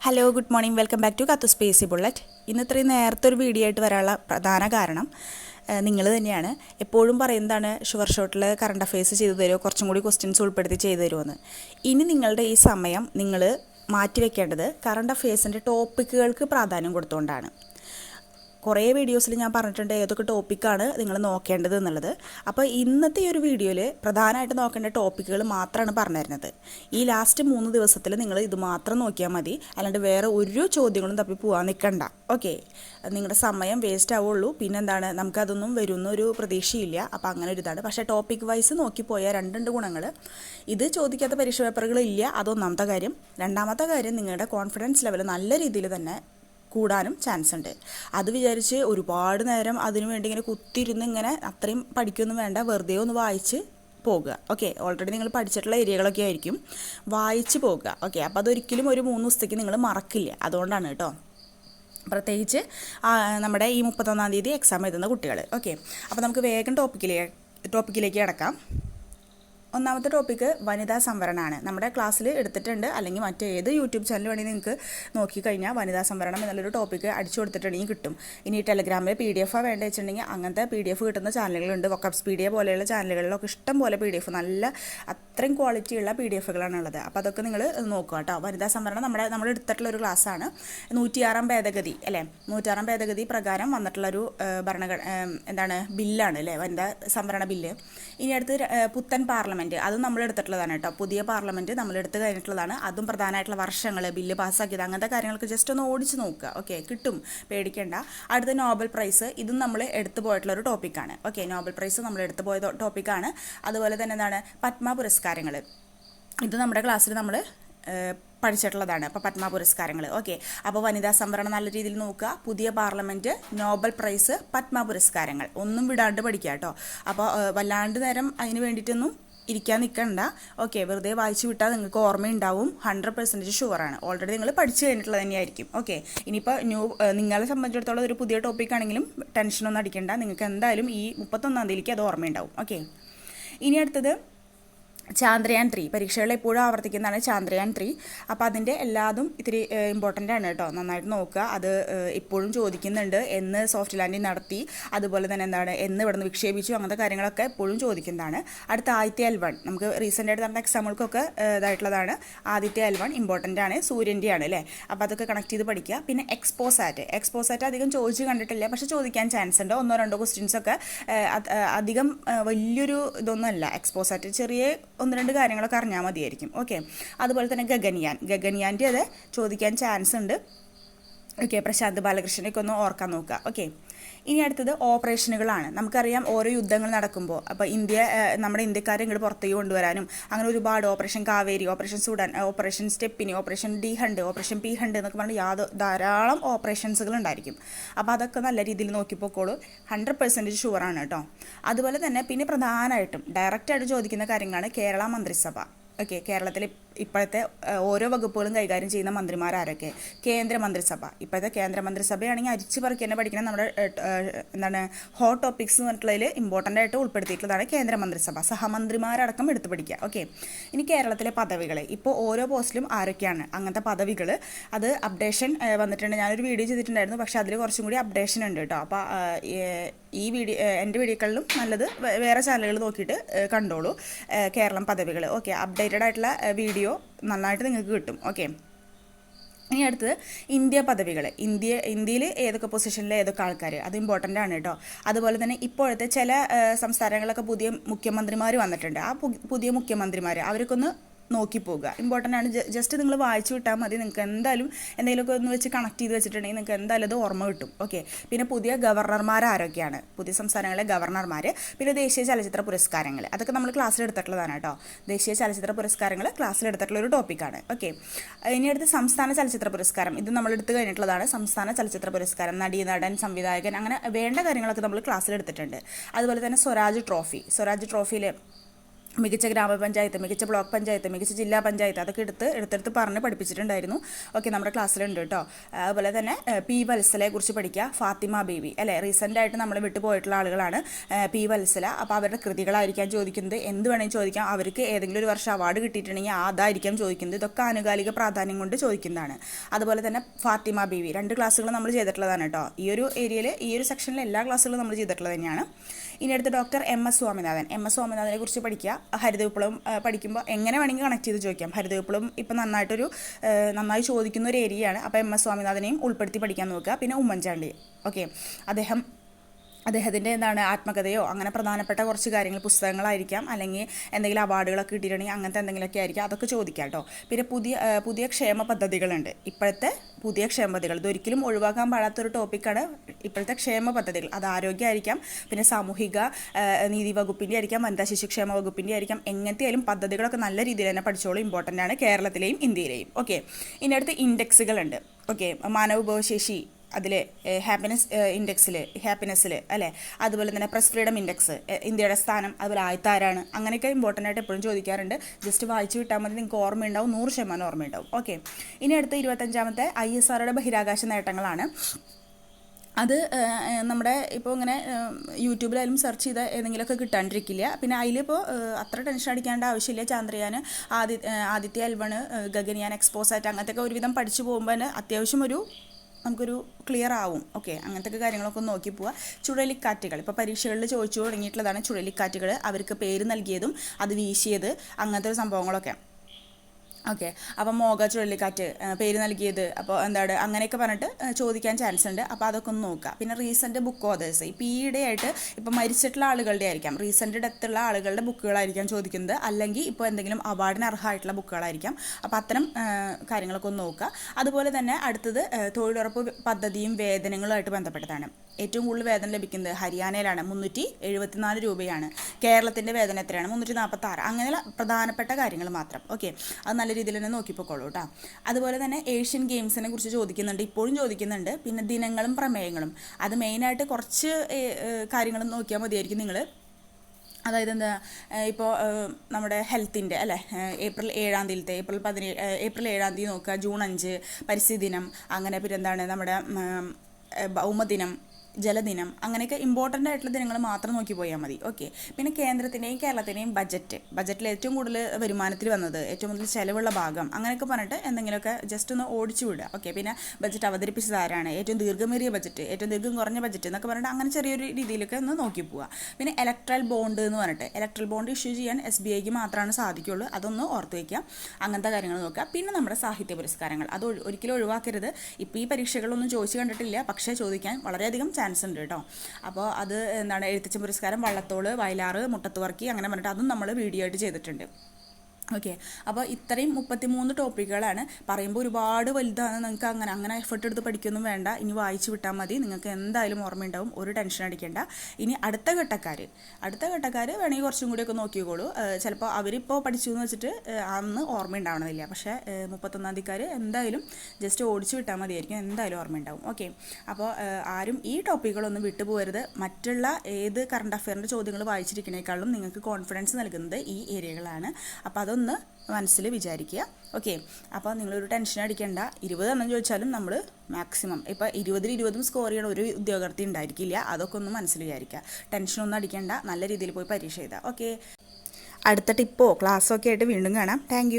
Hello good morning welcome back to കത്തു Spacey bullet ഇന്ന് ഇത്രയും നേരത്തെ ഒരു വീഡിയോ ആയിട്ട് വരാനുള്ള പ്രധാന കാരണം നിങ്ങൾ തന്നെയാണ്. എപ്പോഴും പറയുന്നതാണ് ഷുവർ ഷോട്ടിൽ കറണ്ട് അഫയേഴ്സ് ചെയ്തു തരുമോ കുറച്ചും കൂടി ക്വസ്റ്റ്യൻസ് ഉൾപ്പെടുത്തി ചെയ്തു തരുമോ ഇനി നിങ്ങളുടെ ഈ സമയം നിങ്ങൾ മാറ്റിവെക്കേണ്ടത് കറണ്ട് അഫയേഴ്സിന്റെ ടോപ്പിക്കുകൾക്ക് പ്രാധാന്യം കൊടുത്തുകൊണ്ടാണ് കുറേ വീഡിയോസിൽ ഞാൻ പറഞ്ഞിട്ടുണ്ട് ഏതൊക്കെ ടോപ്പിക്കാണ് നിങ്ങൾ നോക്കേണ്ടത് എന്നുള്ളത്. അപ്പോൾ ഇന്നത്തെ ഈ ഒരു വീഡിയോയിൽ പ്രധാനമായിട്ട് നോക്കേണ്ട ടോപ്പിക്കുകൾ മാത്രമാണ് പറഞ്ഞു തരുന്നത് ഈ ലാസ്റ്റ് മൂന്ന് ദിവസത്തിൽ നിങ്ങൾ ഇത് മാത്രം നോക്കിയാൽ മതി. അല്ലാണ്ട് വേറെ ഒരു ചോദ്യങ്ങളും തപ്പി പോകാൻ നിൽക്കണ്ട. ഓക്കെ? നിങ്ങളുടെ സമയം വേസ്റ്റ് ആവുള്ളൂ. പിന്നെന്താണ്? നമുക്കതൊന്നും വരുന്നൊരു പ്രതീക്ഷയില്ല. അപ്പോൾ അങ്ങനെ ഒരു ഇതാണ്. പക്ഷേ ടോപ്പിക് വൈസ് നോക്കിപ്പോയ രണ്ട് രണ്ട് ഗുണങ്ങൾ. ഇത് ചോദിക്കാത്ത പരീക്ഷ പേപ്പറുകൾ ഇല്ല അതൊന്നാമത്തെ കാര്യം. രണ്ടാമത്തെ കാര്യം നിങ്ങളുടെ കോൺഫിഡൻസ് ലെവൽ നല്ല രീതിയിൽ തന്നെ കൂടാനും ചാൻസ് ഉണ്ട് അത് വിചാരിച്ച് ഒരുപാട് നേരം അതിനു വേണ്ടി ഇങ്ങനെ കുത്തിയിരുന്ന് ഇങ്ങനെ അത്രയും പഠിക്കൊന്നും വേണ്ട വെറുതെ ഒന്ന് വായിച്ച് പോകുക. ഓക്കെ ഓൾറെഡി നിങ്ങൾ പഠിച്ചിട്ടുള്ള ഏരിയകളൊക്കെ ആയിരിക്കും. വായിച്ച് പോകുക. ഓക്കെ അപ്പോൾ അതൊരിക്കലും ഒരു മൂന്ന് ദിവസത്തേക്ക് നിങ്ങൾ മറക്കില്ല. അതുകൊണ്ടാണ് കേട്ടോ. പ്രത്യേകിച്ച് നമ്മുടെ ഈ മുപ്പത്തൊന്നാം തീയതി എക്സാം എഴുതുന്ന കുട്ടികൾ ഓക്കെ അപ്പോൾ നമുക്ക് വേഗം ടോപ്പിക്കിലേക്ക് ടോപ്പിക്കിലേക്ക് കിടക്കാം. ഒന്നാമത്തെ ടോപ്പിക്ക് വനിതാ സംവരണമാണ്. നമ്മുടെ ക്ലാസ്സിൽ എടുത്തിട്ടുണ്ട്. അല്ലെങ്കിൽ മറ്റേത് യൂട്യൂബ് ചാനൽ വേണമെങ്കിൽ നിങ്ങൾക്ക് നോക്കിക്കഴിഞ്ഞാൽ വനിതാ സംവരണം എന്നുള്ളൊരു ടോപ്പിക്ക് അടിച്ചു കൊടുത്തിട്ടുണ്ടെങ്കിൽ കിട്ടും. ഇനി ടെലഗ്രാമിൽ പി ഡി എഫ് വേണ്ട വെച്ചിട്ടുണ്ടെങ്കിൽ അങ്ങനത്തെ പി ഡി എഫ് കിട്ടുന്ന ചാനലുകളുണ്ട് വക്കപ്സ് പി ഡി എ പോലെയുള്ള ചാനലുകളിലൊക്കെ ഇഷ്ടം പോലെ പി ഡി എഫ് നല്ല അത്രയും ക്വാളിറ്റിയുള്ള പി ഡി എഫുകളാണ് ഉള്ളത്. അപ്പോൾ അതൊക്കെ നിങ്ങൾ നോക്കുക കേട്ടോ. വനിതാ സംവരണം നമ്മുടെ നമ്മൾ എടുത്തിട്ടുള്ള ഒരു ക്ലാസ്സാണ് നൂറ്റിയാറാം ഭേദഗതി അല്ലേ? നൂറ്റാറാം ഭേദഗതി പ്രകാരം വന്നിട്ടുള്ളൊരു ഭരണഘടന എന്താണ് ബില്ലാണ് അല്ലേ? വനിതാ സംവരണ ബില്ല്. ഇനി അടുത്ത് പുത്തൻ പാർലമെന്റ് അത് നമ്മൾ എടുത്തിട്ടുള്ളതാണ് കേട്ടോ. പുതിയ പാർലമെന്റ് നമ്മൾ എടുത്തു കഴിഞ്ഞിട്ടുള്ളതാണ്. അതും പ്രധാനമായിട്ടുള്ള വർഷങ്ങൾ ബില്ല് പാസ്സാക്കിയത് അങ്ങനത്തെ കാര്യങ്ങൾക്ക് ജസ്റ്റ് ഒന്ന് ഓടിച്ച് നോക്കുക. ഓക്കെ കിട്ടും. പേടിക്കേണ്ട. അടുത്ത നോബൽ പ്രൈസ് ഇതും നമ്മൾ എടുത്തു പോയിട്ടുള്ള ഒരു ടോപ്പിക്കാണ് ഓക്കെ നോബൽ പ്രൈസ് നമ്മൾ എടുത്തു പോയ ടോപ്പിക്കാണ് അതുപോലെ തന്നെ എന്താണ്? പത്മ പുരസ്കാരങ്ങൾ ഇത് നമ്മുടെ ക്ലാസ്സിൽ നമ്മൾ പഠിച്ചിട്ടുള്ളതാണ്. അപ്പോൾ പത്മ പുരസ്കാരങ്ങൾ ഓക്കെ അപ്പോൾ വനിതാ സംവരണം നല്ല രീതിയിൽ നോക്കുക. പുതിയ പാർലമെന്റ് നോബൽ പ്രൈസ് പത്മ പുരസ്കാരങ്ങൾ. ഒന്നും വിടാണ്ട് പഠിക്കുക കേട്ടോ. അപ്പോൾ വല്ലാണ്ട് നേരം അതിന് വേണ്ടിയിട്ടൊന്നും ഇരിക്കാൻ നിൽക്കണ്ട ഓക്കെ വെറുതെ വായിച്ചു വിട്ടാൽ നിങ്ങൾക്ക് ഓർമ്മയുണ്ടാവും. ഹൺഡ്രഡ് പെർസെന്റേജ് ഷുവറാണ് ഓൾറെഡി നിങ്ങൾ പഠിച്ചു കഴിഞ്ഞിട്ടുള്ളത് തന്നെയായിരിക്കും. ഓക്കെ ഇനിയിപ്പോൾ ന്യൂ നിങ്ങളെ സംബന്ധിച്ചിടത്തോളം ഒരു പുതിയ ടോപ്പിക് ആണെങ്കിലും ടെൻഷനൊന്നും അടിക്കേണ്ട. നിങ്ങൾക്ക് എന്തായാലും ഈ മുപ്പത്തൊന്നാം തീയതിക്ക് അത് ഓർമ്മയുണ്ടാവും. ഓക്കെ ഇനി അടുത്തത് ചാന്ദ്രയാൻ ത്രീ. പരീക്ഷകൾ എപ്പോഴും ആവർത്തിക്കുന്നതാണ് ചാന്ദ്രയാൻ ത്രീ. അപ്പോൾ അതിന്റെ എല്ലാതും ഇത്തിരി ഇമ്പോർട്ടന്റ് ആണ് കേട്ടോ. നന്നായിട്ട് നോക്കുക. അത് ഇപ്പോഴും ചോദിക്കുന്നുണ്ട്. എന്ന് സോഫ്റ്റ് ലാൻഡിങ് നടത്തി. അതുപോലെ തന്നെ എന്താണ് എന്ന് ഇവിടുന്ന് വിക്ഷേപിച്ചു. അങ്ങനത്തെ കാര്യങ്ങളൊക്കെ എപ്പോഴും ചോദിക്കുന്നതാണ്. അടുത്ത ആദ്യത്തെ എൽ വൺ നമുക്ക് റീസെന്റ് ആയിട്ട് നടന്ന എക്സാമുകൾക്കൊക്കെ ഇതായിട്ടുള്ളതാണ്. ആദ്യത്തെ എൽ വൺ ഇമ്പോർട്ടന്റ് ആണ്. സൂര്യന്റെ ആണ് അല്ലേ? അപ്പോൾ അതൊക്കെ കണക്ട് ചെയ്ത് പഠിക്കുക. പിന്നെ എക്സ്പോസാറ്റ് എക്സ്പോസാറ്റ് അധികം ചോദിച്ച് കണ്ടിട്ടില്ല. പക്ഷേ ചോദിക്കാൻ ചാൻസ് ഉണ്ട്. ഒന്നോ രണ്ടോ ക്വസ്റ്റ്യൻസ് ഒക്കെ അധികം വലിയൊരു ഇതൊന്നുമല്ല എക്സ്പോസാറ്റ് ചെറിയ ഒന്ന് രണ്ട് കാര്യങ്ങളൊക്കെ അറിഞ്ഞാൽ മതിയായിരിക്കും. ഓക്കെ അതുപോലെ തന്നെ ഗഗനിയാൻ ഗഗനിയാന്റെ അത് ചോദിക്കാൻ ചാൻസ് ഉണ്ട്. ഓക്കെ പ്രശാന്ത് ബാലകൃഷ്ണനെയൊക്കെ ഒന്ന് ഓർക്കാൻ നോക്കുക. ഓക്കെ ഇനി അടുത്തത് ഓപ്പറേഷനുകളാണ്. നമുക്കറിയാം ഓരോ യുദ്ധങ്ങൾ നടക്കുമ്പോൾ അപ്പോൾ ഇന്ത്യ നമ്മുടെ ഇന്ത്യക്കാരെ ഇങ്ങോട്ട് പുറത്തേക്ക് കൊണ്ടുവരാനും അങ്ങനെ ഒരുപാട് operation Kaveri operation Sudan operation stepney operation D hunt operation P hunt എന്നൊക്കെ പറഞ്ഞാൽ യാതൊ ധാരാളം ഓപ്പറേഷൻസുകൾ ഉണ്ടായിരിക്കും. അപ്പോൾ അതൊക്കെ നല്ല രീതിയിൽ നോക്കിപ്പോക്കോളൂ ഹൺഡ്രഡ് പെർസെന്റേജ് ഷുവറാണ് കേട്ടോ. അതുപോലെ തന്നെ പിന്നെ പ്രധാനമായിട്ടും ഡയറക്റ്റായിട്ട് ചോദിക്കുന്ന കാര്യങ്ങളാണ് കേരള മന്ത്രിസഭ. ഓക്കെ കേരളത്തിൽ ഇപ്പോഴത്തെ ഓരോ വകുപ്പുകളും കൈകാര്യം ചെയ്യുന്ന മന്ത്രിമാർ ആരൊക്കെ കേന്ദ്രമന്ത്രിസഭ ഇപ്പോഴത്തെ കേന്ദ്ര മന്ത്രിസഭയാണെങ്കിൽ അരിച്ചു പറക്കി തന്നെ പഠിക്കണം നമ്മുടെ എന്താണ് ഹോട്ട് ടോപ്പിക്സ് എന്ന് പറഞ്ഞിട്ടുള്ളതിൽ ഇമ്പോർട്ടന്റ് ആയിട്ട് ഉൾപ്പെടുത്തിയിട്ടുള്ളതാണ് കേന്ദ്രമന്ത്രിസഭ സഹമന്ത്രിമാരടക്കം എടുത്തു പഠിക്കുക. ഓക്കെ ഇനി കേരളത്തിലെ പദവികൾ. ഇപ്പോൾ ഓരോ പോസ്റ്റിലും ആരൊക്കെയാണ് അങ്ങനത്തെ പദവികൾ? അത് അപ്ഡേഷൻ വന്നിട്ടുണ്ട്. ഞാനൊരു വീഡിയോ ചെയ്തിട്ടുണ്ടായിരുന്നു. പക്ഷേ അതിൽ കുറച്ചും കൂടി അപ്ഡേഷൻ ഉണ്ട് കേട്ടോ. അപ്പോൾ ഈ വീഡിയോ എന്റെ വീഡിയോകളിലും നല്ലത് വേറെ ചാനലുകൾ നോക്കിയിട്ട് കണ്ടോളൂ. കേരളം പദവികൾ. ഓക്കെ അപ്ഡേറ്റഡ് ആയിട്ടുള്ള വീഡിയോ നന്നായിട്ട് നിങ്ങൾക്ക് കിട്ടും. ഓക്കെ ഇനി അടുത്തത് ഇന്ത്യ പദവികൾ ഇന്ത്യ ഇന്ത്യയിൽ ഏതൊക്കെ പൊസിഷനിൽ ഏതൊക്കെ ആൾക്കാർ അത് ഇമ്പോർട്ടന്റ് ആണ് കേട്ടോ അതുപോലെ തന്നെ ഇപ്പോഴത്തെ ചില സംസ്ഥാനങ്ങളൊക്കെ പുതിയ മുഖ്യമന്ത്രിമാർ വന്നിട്ടുണ്ട്. ആ പുതിയ മുഖ്യമന്ത്രിമാർ അവർക്കൊന്ന് നോക്കി പോകുക ഇമ്പോർട്ടന്റ് ആണ് ജസ്റ്റ് നിങ്ങൾ വായിച്ചു വിട്ടാൽ മതി. നിങ്ങൾക്ക് എന്തായാലും എന്തെങ്കിലുമൊക്കെ ഒന്ന് വെച്ച് കണക്ട് ചെയ്ത് വെച്ചിട്ടുണ്ടെങ്കിൽ നിങ്ങൾക്ക് എന്തായാലും അത് ഓർമ്മ കിട്ടും. ഓക്കെ പിന്നെ പുതിയ ഗവർണർമാർ ആരൊക്കെയാണ്? പുതിയ സംസ്ഥാനങ്ങളിലെ ഗവർണർമാർ പിന്നെ ദേശീയ ചലച്ചിത്ര പുരസ്കാരങ്ങൾ അതൊക്കെ നമ്മൾ ക്ലാസ്സിൽ എടുത്തിട്ടുള്ളതാണ് കേട്ടോ. ദേശീയ ചലച്ചിത്ര പുരസ്കാരങ്ങൾ ക്ലാസ്സിൽ എടുത്തിട്ടുള്ള ഒരു ടോപ്പിക്കാണ് ഓക്കെ ഇനി അടുത്ത് സംസ്ഥാന ചലച്ചിത്ര പുരസ്കാരം. ഇത് നമ്മൾ എടുത്തു കഴിഞ്ഞിട്ടുള്ളതാണ്. സംസ്ഥാന ചലച്ചിത്ര പുരസ്കാരം. നടി നടൻ സംവിധായകൻ അങ്ങനെ വേണ്ട കാര്യങ്ങളൊക്കെ നമ്മൾ ക്ലാസ്സിൽ എടുത്തിട്ടുണ്ട്. അതുപോലെ തന്നെ സ്വരാജ് ട്രോഫി സ്വരാജ് ട്രോഫിയിൽ മികച്ച ഗ്രാമപഞ്ചായത്ത് മികച്ച ബ്ലോക്ക് പഞ്ചായത്ത് മികച്ച ജില്ലാ പഞ്ചായത്ത് അതൊക്കെ എടുത്ത് എടുത്തെടുത്ത് പറഞ്ഞ് പഠിപ്പിച്ചിട്ടുണ്ടായിരുന്നു. ഓക്കെ നമ്മുടെ ക്ലാസ്സിലുണ്ട് കേട്ടോ അതുപോലെ തന്നെ പി വത്സലയെ കുറിച്ച് പഠിക്കുക ഫാത്തിമ ബേബി അല്ലേ? റീസെന്റ് ആയിട്ട് നമ്മൾ വിട്ടുപോയിട്ടുള്ള ആളുകളാണ് പി വത്സല. അപ്പോൾ അവരുടെ കൃതികളായിരിക്കാം ചോദിക്കുന്നത്. എന്ത് വേണമെങ്കിൽ ചോദിക്കാം. അവർക്ക് ഏതെങ്കിലും ഒരു വർഷം അവാർഡ് കിട്ടിയിട്ടുണ്ടെങ്കിൽ അതായിരിക്കാം ചോദിക്കുന്നത്. ഇതൊക്കെ ആനുകാലിക പ്രാധാന്യം കൊണ്ട് ചോദിക്കുന്നതാണ്. അതുപോലെ തന്നെ ഫാത്തിമ ബേബി രണ്ട് ക്ലാസ്സുകൾ നമ്മൾ ചെയ്തിട്ടുള്ളതാണ് കേട്ടോ ഈ ഒരു ഏരിയയിൽ ഈ ഒരു സെക്ഷനിൽ എല്ലാ ക്ലാസ്സുകളും നമ്മൾ ചെയ്തിട്ടുള്ളത് തന്നെയാണ്. ഇനി അടുത്ത doctor M S Swaminathan. M S സ്വാമിനാഥനെ കുറിച്ച് പഠിക്കുക. ഹരിത വിപ്ലവം പഠിക്കുമ്പോൾ എങ്ങനെ വേണമെങ്കിൽ കണക്ട് ചെയ്ത് ചോദിക്കാം. ഹരിത വിപ്ലവം ഇപ്പം നന്നായിട്ടൊരു നന്നായി ചോദിക്കുന്ന ഒരു ഏരിയയാണ് അപ്പോൾ എം എസ് സ്വാമിനാഥനെയും ഉൾപ്പെടുത്തി പഠിക്കാൻ നോക്കുക. പിന്നെ ഉമ്മൻചാണ്ടി. ഓക്കെ അദ്ദേഹം അദ്ദേഹത്തിന്റെ എന്താണ് ആത്മകഥയോ അങ്ങനെ പ്രധാനപ്പെട്ട കുറച്ച് കാര്യങ്ങൾ പുസ്തകങ്ങളായിരിക്കാം അല്ലെങ്കിൽ എന്തെങ്കിലും അവാർഡുകളൊക്കെ കിട്ടിയിട്ടുണ്ടെങ്കിൽ അങ്ങനത്തെ എന്തെങ്കിലുമൊക്കെ ആയിരിക്കും അതൊക്കെ ചോദിക്കാം കേട്ടോ. പിന്നെ പുതിയ പുതിയ ക്ഷേമ പദ്ധതികളുണ്ട്. ഇപ്പോഴത്തെ പുതിയ ക്ഷേമ പദ്ധതികൾ. ഇതൊരിക്കലും ഒഴിവാക്കാൻ പാടാത്തൊരു ടോപ്പിക്കാണ് ഇപ്പോഴത്തെ ക്ഷേമ പദ്ധതികൾ. അത് ആരോഗ്യമായിരിക്കാം പിന്നെ സാമൂഹിക നീതി വകുപ്പിന്റെ ആയിരിക്കാം വനിതാ ശിശുക്ഷേമ വകുപ്പിന്റെ ആയിരിക്കാം. എങ്ങനത്തെ ആയാലും പദ്ധതികളൊക്കെ നല്ല രീതിയിൽ തന്നെ പഠിച്ചോളൂ. ഇമ്പോർട്ടന്റ് ആണ് കേരളത്തിലെയും ഇന്ത്യയിലെയും. ഓക്കെ ഇനി അടുത്ത് ഇൻഡെക്സുകളുണ്ട്. ഓക്കെ മാനവവിഭവശേഷി അതിൽ ഹാപ്പിനെസ് ഇൻഡെക്സിൽ ഹാപ്പിനെസ്സിൽ അല്ലേ? അതുപോലെ തന്നെ പ്രസ് ഫ്രീഡം ഇൻഡെക്സ് ഇന്ത്യയുടെ സ്ഥാനം അതുപോലെ ആയത്താരാണ്. അങ്ങനെയൊക്കെ ഇമ്പോർട്ടന്റ് ആയിട്ട് എപ്പോഴും ചോദിക്കാറുണ്ട്. ജസ്റ്റ് വായിച്ചു വിട്ടാൽ മതി നിങ്ങൾക്ക് ഓർമ്മയുണ്ടാവും നൂറ് ശതമാനം ഓർമ്മയുണ്ടാവും ഓക്കെ ഇനി അടുത്ത ഇരുപത്തഞ്ചാമത്തെ ഐ എസ് ആറുടെ ബഹിരാകാശ നേട്ടങ്ങളാണ്. അത് നമ്മുടെ ഇപ്പോൾ ഇങ്ങനെ യൂട്യൂബിലായാലും സെർച്ച് ചെയ്ത ഏതെങ്കിലുമൊക്കെ കിട്ടാണ്ടിരിക്കില്ല. പിന്നെ അതിലിപ്പോൾ അത്ര ടെൻഷൻ അടിക്കേണ്ട ആവശ്യമില്ല. Chandrayaan Adi Aditya L one Gaganyaan XPoSat അങ്ങനത്തെയൊക്കെ ഒരുവിധം പഠിച്ചു പോകുമ്പോൾ തന്നെ അത്യാവശ്യം ഒരു നമുക്കൊരു ക്ലിയർ ആവും. ഓക്കെ അങ്ങനത്തെ കാര്യങ്ങളൊക്കെ നോക്കി പോവുക ചുഴലിക്കാറ്റുകൾ. ഇപ്പോൾ പരീക്ഷകളിൽ ചോദിച്ചു തുടങ്ങിയിട്ടുള്ളതാണ് ചുഴലിക്കാറ്റുകൾ അവർക്ക് പേര് നൽകിയതും അത് വീശിയത് അങ്ങനത്തെ ഒരു സംഭവങ്ങളൊക്കെ. ഓക്കെ. അപ്പം മോഗ ചുഴലിക്കാറ്റ് പേര് നൽകിയത് അപ്പോൾ എന്താണ്? അങ്ങനെയൊക്കെ പറഞ്ഞിട്ട് ചോദിക്കാൻ ചാൻസ് ഉണ്ട്. അപ്പോൾ അതൊക്കെ ഒന്ന് നോക്കുക പിന്നെ റീസെന്റ് ബുക്ക് ഓതേഴ്സ് ഇപ്പോൾ ആയിട്ട് ഇപ്പോൾ മരിച്ചിട്ടുള്ള ആളുകളുടെ ആയിരിക്കാം. റീസെന്റ് ഡെത്തുള്ള ആളുകളുടെ ബുക്കുകളായിരിക്കാം ചോദിക്കുന്നത്. അല്ലെങ്കിൽ ഇപ്പോൾ എന്തെങ്കിലും അവാർഡിന് അർഹമായിട്ടുള്ള ബുക്കുകളായിരിക്കാം. അപ്പോൾ അത്തരം കാര്യങ്ങളൊക്കെ ഒന്ന് നോക്കുക. അതുപോലെ തന്നെ അടുത്തത് തൊഴിലുറപ്പ് പദ്ധതിയും വേതനങ്ങളുമായിട്ട് ബന്ധപ്പെട്ടതാണ്. ഏറ്റവും കൂടുതൽ വേതനം ലഭിക്കുന്നത് ഹരിയാനയിലാണ്. മുന്നൂറ്റി എഴുപത്തിനാല് രൂപയാണ്. കേരളത്തിന്റെ വേതനം എത്രയാണ്? മുന്നൂറ്റി നാൽപ്പത്തി ആറ് അങ്ങനെയുള്ള പ്രധാനപ്പെട്ട കാര്യങ്ങൾ മാത്രം. ഓക്കെ അത് നല്ല രീതിയിൽ തന്നെ നോക്കിപ്പോക്കോളൂ കേട്ടോ അതുപോലെ തന്നെ ഏഷ്യൻ ഗെയിംസിനെ കുറിച്ച് ചോദിക്കുന്നുണ്ട്. ഇപ്പോഴും ചോദിക്കുന്നുണ്ട്. പിന്നെ ദിനങ്ങളും പ്രമേയങ്ങളും. അത് മെയിനായിട്ട് കുറച്ച് കാര്യങ്ങൾ നോക്കിയാൽ മതിയായിരിക്കും നിങ്ങൾ അതായത് എന്താ ഇപ്പോൾ നമ്മുടെ ഹെൽത്തിന്റെ അല്ലേ? ഏപ്രിൽ ഏഴാം തീയതിയിലത്തെ ഏപ്രിൽ പതിനേഴ് ഏപ്രിൽ ഏഴാം തീയതി നോക്കുക. ജൂൺ അഞ്ച് പരിസ്ഥിതി ദിനം. അങ്ങനെ പിന്നെന്താണ് നമ്മുടെ ഭൗമദിനം. ജലദിനം അങ്ങനെയൊക്കെ ഇമ്പോർട്ടന്റ് ആയിട്ടുള്ള ദിനങ്ങൾ മാത്രം നോക്കി പോയാൽ മതി. ഓക്കെ പിന്നെ കേന്ദ്രത്തിന്റെയും കേരളത്തിന്റെയും ബജറ്റ് ബജറ്റിൽ ഏറ്റവും കൂടുതൽ വരുമാനത്തിൽ വന്നത് ഏറ്റവും കൂടുതൽ ചിലവുള്ള ഭാഗം അങ്ങനെയൊക്കെ പറഞ്ഞിട്ട് എന്തെങ്കിലുമൊക്കെ ജസ്റ്റ് ഒന്ന് ഓടിച്ചു വിടുക. ഓക്കെ പിന്നെ ബജറ്റ് അവതരിപ്പിച്ചത് ആരാണ്? ഏറ്റവും ദീർഘമേറിയ ബജറ്റ് ഏറ്റവും ദീർഘം കുറഞ്ഞ ബജറ്റ് എന്നൊക്കെ പറഞ്ഞിട്ട് അങ്ങനെ ചെറിയൊരു രീതിയിലൊക്കെ ഒന്ന് നോക്കി പോവുക. പിന്നെ ഇലക്ട്രൽ ബോണ്ട് എന്ന് പറഞ്ഞിട്ട് ഇലക്ട്രൽ ബോണ്ട് ഇഷ്യൂ ചെയ്യാൻ എസ് ബി ഐക്ക് മാത്രമാണ് സാധിക്കുള്ളൂ. അതൊന്ന് ഓർത്ത് വയ്ക്കുക അങ്ങനത്തെ കാര്യങ്ങൾ നോക്കുക. പിന്നെ നമ്മുടെ സാഹിത്യ പുരസ്കാരങ്ങൾ. അത് ഒരിക്കലും ഒഴിവാക്കരുത്. ഇപ്പോൾ ഈ പരീക്ഷകളൊന്നും ചോദിച്ചു കണ്ടിട്ടില്ല. പക്ഷേ ചോദിക്കാൻ വളരെയധികം ചാൻസ് ഉണ്ട് കേട്ടോ അപ്പോൾ അത് എന്താണ് എഴുത്തച്ഛൻ പുരസ്കാരം വള്ളത്തോൾ വയലാറ് മുട്ടത്തുവർക്കി അങ്ങനെ പറഞ്ഞിട്ട് അതും നമ്മൾ വീഡിയോ ആയിട്ട് ചെയ്തിട്ടുണ്ട്. ഓക്കെ അപ്പോൾ ഇത്രയും മുപ്പത്തിമൂന്ന് ടോപ്പിക്കുകളാണ് പറയുമ്പോൾ ഒരുപാട് വലുതാണ്. നിങ്ങൾക്ക് അങ്ങനെ അങ്ങനെ എഫർട്ട് എടുത്ത് പഠിക്കൊന്നും വേണ്ട. ഇനി വായിച്ചു വിട്ടാൽ മതി. നിങ്ങൾക്ക് എന്തായാലും ഓർമ്മയുണ്ടാവും. ഒരു ടെൻഷൻ അടിക്കേണ്ട. ഇനി അടുത്ത ഘട്ടക്കാർ അടുത്ത ഘട്ടക്കാർ വേണമെങ്കിൽ കുറച്ചും കൂടിയൊക്കെ നോക്കിക്കോളൂ. ചിലപ്പോൾ അവരിപ്പോൾ പഠിച്ചു എന്ന് വെച്ചിട്ട് അന്ന് ഓർമ്മ ഓർമ്മയുണ്ടാവണമെന്നില്ല പക്ഷേ മുപ്പത്തൊന്നാം തീയതിക്കാർ എന്തായാലും ജസ്റ്റ് ഓടിച്ചു വിട്ടാൽ മതിയായിരിക്കും. എന്തായാലും ഓർമ്മയുണ്ടാവും. ഓക്കെ അപ്പോൾ ആരും ഈ ടോപ്പിക്കുകളൊന്നും വിട്ടുപോകരുത് മറ്റുള്ള ഏത് കറണ്ട് അഫെയറിന്റെ ചോദ്യങ്ങൾ വായിച്ചിരിക്കണേക്കാളും നിങ്ങൾക്ക് കോൺഫിഡൻസ് നൽകുന്നത് ഈ ഏരിയകളാണ് അപ്പോൾ മനസ്സിൽ വിചാരിക്കുക. ഓക്കെ അപ്പോൾ നിങ്ങളൊരു ടെൻഷൻ അടിക്കേണ്ട. ഇരുപത് എണ്ണം ചോദിച്ചാലും നമ്മൾ മാക്സിമം ഇപ്പോൾ ഇരുപതിൽ ഇരുപതും സ്കോർ ചെയ്യണ ഒരു ഉദ്യോഗാർത്ഥി ഉണ്ടായിരിക്കില്ല. അതൊക്കെ ഒന്ന് മനസ്സിൽ വിചാരിക്കുക. ടെൻഷനൊന്നും അടിക്കേണ്ട. നല്ല രീതിയിൽ പോയി പരീക്ഷ ചെയ്താൽ ഓക്കെ അടുത്ത ടിപ്പോ ക്ലാസ്സോ ഒക്കെ ആയിട്ട് വീണ്ടും കാണാം. താങ്ക്